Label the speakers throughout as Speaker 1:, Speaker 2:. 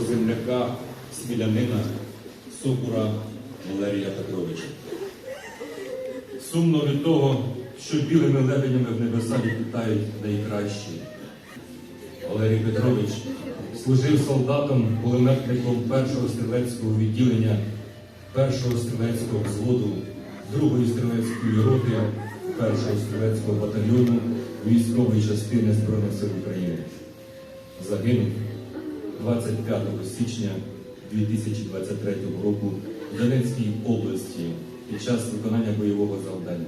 Speaker 1: земляка, смілянина Сокура Валерія Петровича. Сумно від того, що білими лебенями в небеса відлітають найкращі. Валерій Петрович служив солдатом, кулеметником першого стрілецького відділення, першого стрілецького взводу, другої стрілецької роти, першого стрілецького батальйону військової частини Збройних сил України. Загинув 25 січня 2023 року в Донецькій області під час виконання бойового завдання.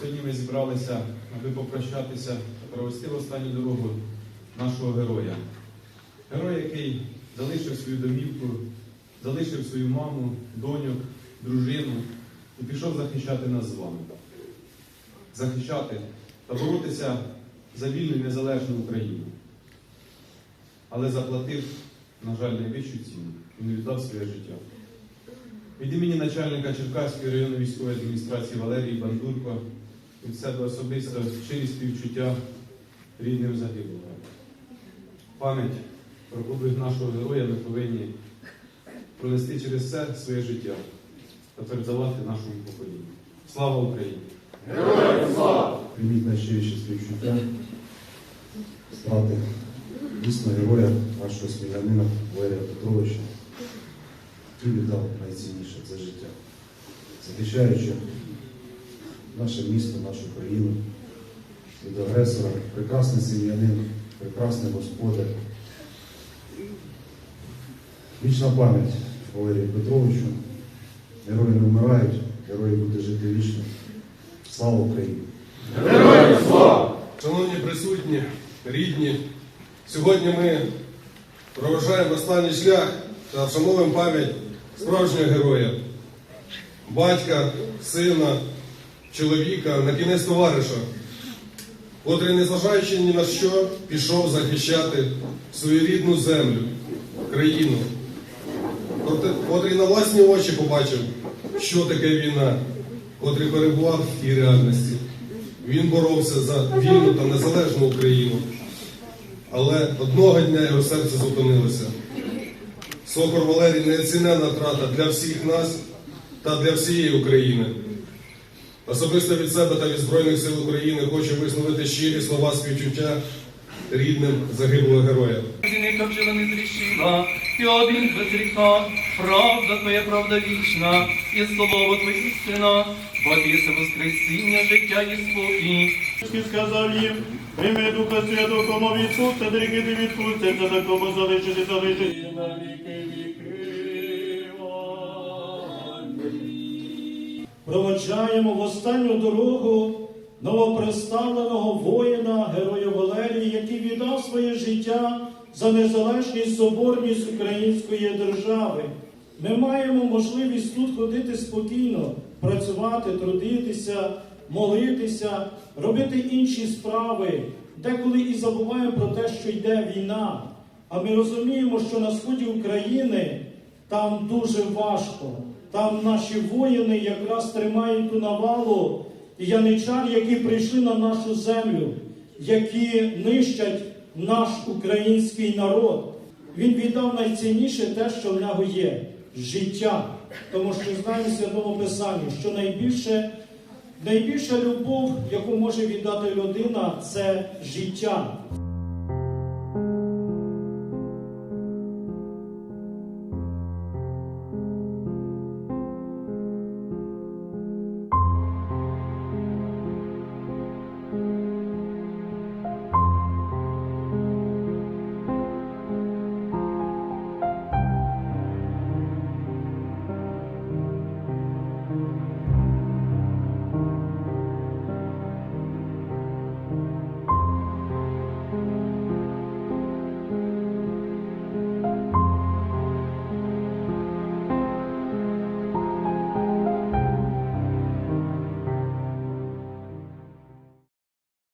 Speaker 2: Сьогодні ми зібралися, аби попрощатися та провести в останню дорогу нашого героя. Герой, який залишив свою домівку, залишив свою маму, доньок, дружину і пішов захищати нас з вами. Захищати та боротися за вільну і незалежну Україну. Але заплатив, на жаль, найвищу ціну. Він віддав своє життя. Від імені начальника Черкаської районної військової адміністрації Валерії Бандурко від себе особисто щирі співчуття рідним загиблого. Пам'ять про подвиг нашого героя ми повинні пронести через це своє життя та передавати нашому поколінню. Слава Україні!
Speaker 3: Прийміть найщиріші співчуття страти дійсно героя нашого смілянина Валерія Петровича, який віддав найцінніше це життя, захищаючи наше місто, нашу країну від агресора, прекрасний сім'янин, прекрасний господар. Вічна пам'ять Валерію Петровичу. Герої не вмирають, герої будуть жити вічно. Слава Україні!
Speaker 4: Шановні присутні, рідні, сьогодні ми проважаємо останній шлях та вшановуємо пам'ять справжнього героя, батька, сина, чоловіка, на кінець товариша, котрий, незважаючи ні на що, пішов захищати свою рідну землю, країну, Котрий- котрий на власні очі побачив, що таке війна, котрий перебував в тій реальності. Він боровся за вільну та незалежну Україну. Але одного дня його серце зупинилося. Сокор Валерій неоціненна втрата для всіх нас та для всієї України. Особисто від себе та від Збройних сил України хочу висловити щирі слова співчуття рідним загиблого героя.
Speaker 5: Зіника вжила не зрішила, і один без гріха, правда твоя, правда вічна, і слово твоє істина, бо ти єси воскресіння, життя і спокій.
Speaker 6: Ти сказав їм, ім'я Духа Святого, кому відпусти, дріки ти відпуститься, та кому залишити, залишити на віки віки. Проводжаємо в останню дорогу новоприставленого воїна, героя віддав своє життя за незалежність соборність української держави. Ми маємо можливість тут ходити спокійно, працювати, трудитися, молитися, робити інші справи, деколи і забуваємо про те, що йде війна. А ми розуміємо, що на сході України там дуже важко. Там наші воїни якраз тримають ту навалу яничар, які прийшли на нашу землю, які нищать наш український народ. Він віддав найцінніше те, що в нього є життя. Тому що знаємо Святому Писанні, що найбільше, найбільша любов, яку може віддати людина, це життя.